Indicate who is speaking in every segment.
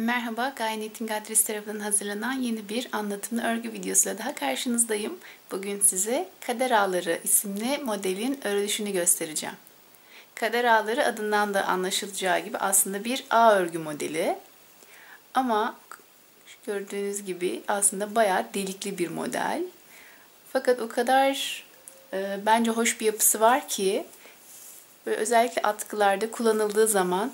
Speaker 1: Merhaba, Gaye Knitting Adres tarafından hazırlanan yeni bir anlatımlı örgü videosuyla daha karşınızdayım. Bugün size Kader Ağları isimli modelin örülüşünü göstereceğim. Kader Ağları adından da anlaşılacağı gibi aslında bir ağ örgü modeli. Ama gördüğünüz gibi aslında bayağı delikli bir model. Fakat o kadar e, bence hoş bir yapısı var ki özellikle atkılarda kullanıldığı zaman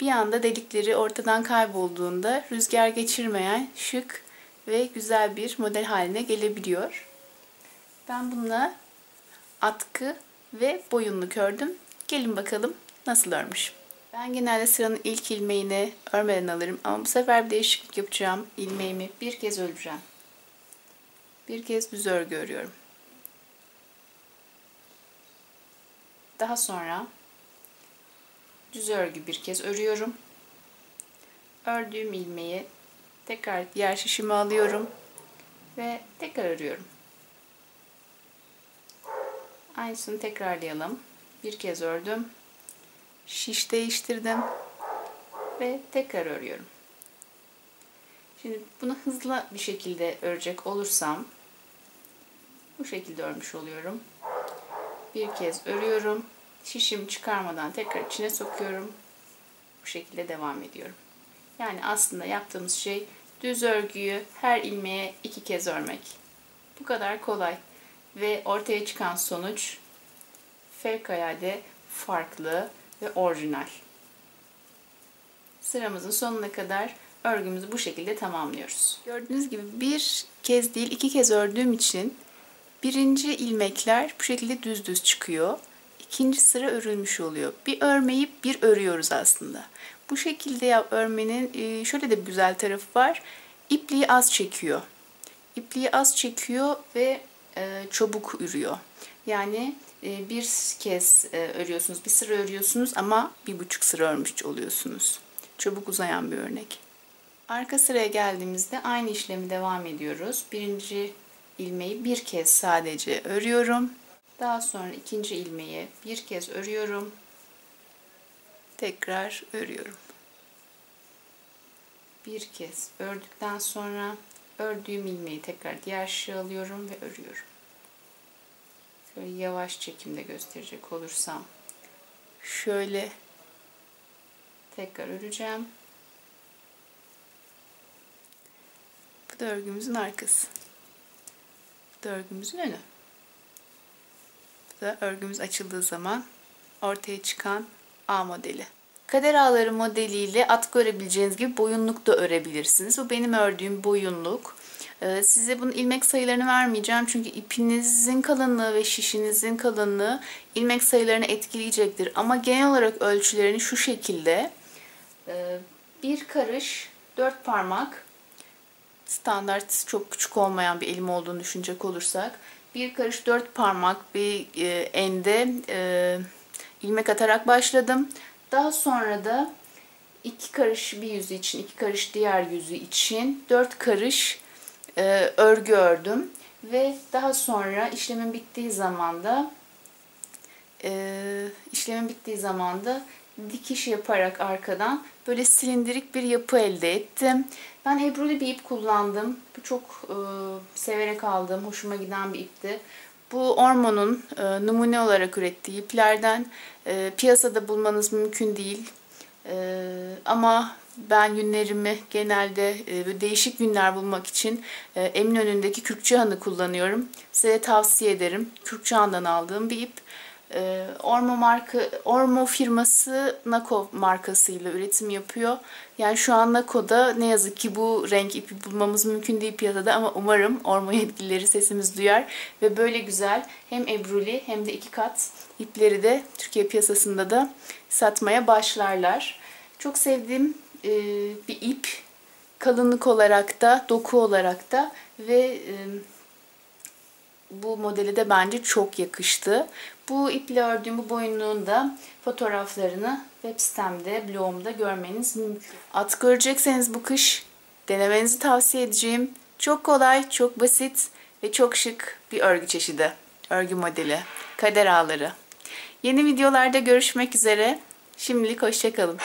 Speaker 1: bir anda delikleri ortadan kaybolduğunda rüzgar geçirmeyen şık ve güzel bir model haline gelebiliyor. Ben bununla atkı ve boyunluk ördüm. Gelin bakalım nasıl örmüş. Ben genelde sıranın ilk ilmeğini örmeden alırım ama bu sefer bir değişiklik yapacağım. İlmeğimi bir kez öreceğim. Bir kez düz örgü örüyorum. Daha sonra düz örgü bir kez örüyorum. Ördüğüm ilmeği tekrar diğer şişime alıyorum ve tekrar örüyorum. Aynısını tekrarlayalım. Bir kez ördüm. Şiş değiştirdim ve tekrar örüyorum. Şimdi bunu hızlı bir şekilde örecek olursam bu şekilde örmüş oluyorum. Bir kez örüyorum şişimi çıkarmadan tekrar içine sokuyorum. Bu şekilde devam ediyorum. Yani aslında yaptığımız şey düz örgüyü her ilmeğe iki kez örmek. Bu kadar kolay. Ve ortaya çıkan sonuç fevkalade farklı ve orijinal. Sıramızın sonuna kadar örgümüzü bu şekilde tamamlıyoruz. Gördüğünüz gibi bir kez değil iki kez ördüğüm için birinci ilmekler bu şekilde düz düz çıkıyor ikinci sıra örülmüş oluyor. Bir örmeyip bir örüyoruz aslında. Bu şekilde ya örmenin e, şöyle de güzel tarafı var. İpliği az çekiyor. İpliği az çekiyor ve e, çabuk ürüyor. Yani e, bir kez örüyorsunuz, bir sıra örüyorsunuz ama bir buçuk sıra örmüş oluyorsunuz. Çabuk uzayan bir örnek. Arka sıraya geldiğimizde aynı işlemi devam ediyoruz. Birinci ilmeği bir kez sadece örüyorum. Daha sonra ikinci ilmeği bir kez örüyorum. Tekrar örüyorum. Bir kez ördükten sonra ördüğüm ilmeği tekrar diğer şişe alıyorum ve örüyorum. Şöyle yavaş çekimde gösterecek olursam şöyle tekrar öreceğim. Bu da örgümüzün arkası. Bu da örgümüzün önü da örgümüz açıldığı zaman ortaya çıkan A modeli. Kader ağları modeliyle atkı örebileceğiniz gibi boyunluk da örebilirsiniz. Bu benim ördüğüm boyunluk. Ee, size bunun ilmek sayılarını vermeyeceğim çünkü ipinizin kalınlığı ve şişinizin kalınlığı ilmek sayılarını etkileyecektir. Ama genel olarak ölçülerini şu şekilde. Ee, bir karış, dört parmak, standart çok küçük olmayan bir elim olduğunu düşünecek olursak bir karış dört parmak bir e, ende e, ilmek atarak başladım. Daha sonra da iki karış bir yüzü için, iki karış diğer yüzü için dört karış e, örgü ördüm. Ve daha sonra işlemin bittiği zaman da e, işlemin bittiği zaman da dikiş yaparak arkadan böyle silindirik bir yapı elde ettim. Ben Ebruli bir ip kullandım. Bu çok e, severek aldığım, hoşuma giden bir ipti. Bu Ormon'un e, numune olarak ürettiği iplerden e, piyasada bulmanız mümkün değil. E, ama ben yünlerimi genelde e, değişik yünler bulmak için e, Eminönü'ndeki Kürkçühan'ı kullanıyorum. Size tavsiye ederim. Kürkçühan'dan aldığım bir ip. E, Ormo marka Ormo firması Nako markasıyla üretim yapıyor. Yani şu an Nako'da ne yazık ki bu renk ipi bulmamız mümkün değil piyasada ama umarım Ormo yetkilileri sesimiz duyar ve böyle güzel hem ebruli hem de iki kat ipleri de Türkiye piyasasında da satmaya başlarlar. Çok sevdiğim e, bir ip kalınlık olarak da doku olarak da ve e, bu modeli de bence çok yakıştı. Bu iple ördüğüm bu boyunluğun da fotoğraflarını web sitemde, blogumda görmeniz mümkün. Atkı örecekseniz bu kış denemenizi tavsiye edeceğim. Çok kolay, çok basit ve çok şık bir örgü çeşidi. Örgü modeli. Kader ağları. Yeni videolarda görüşmek üzere. Şimdilik hoşçakalın.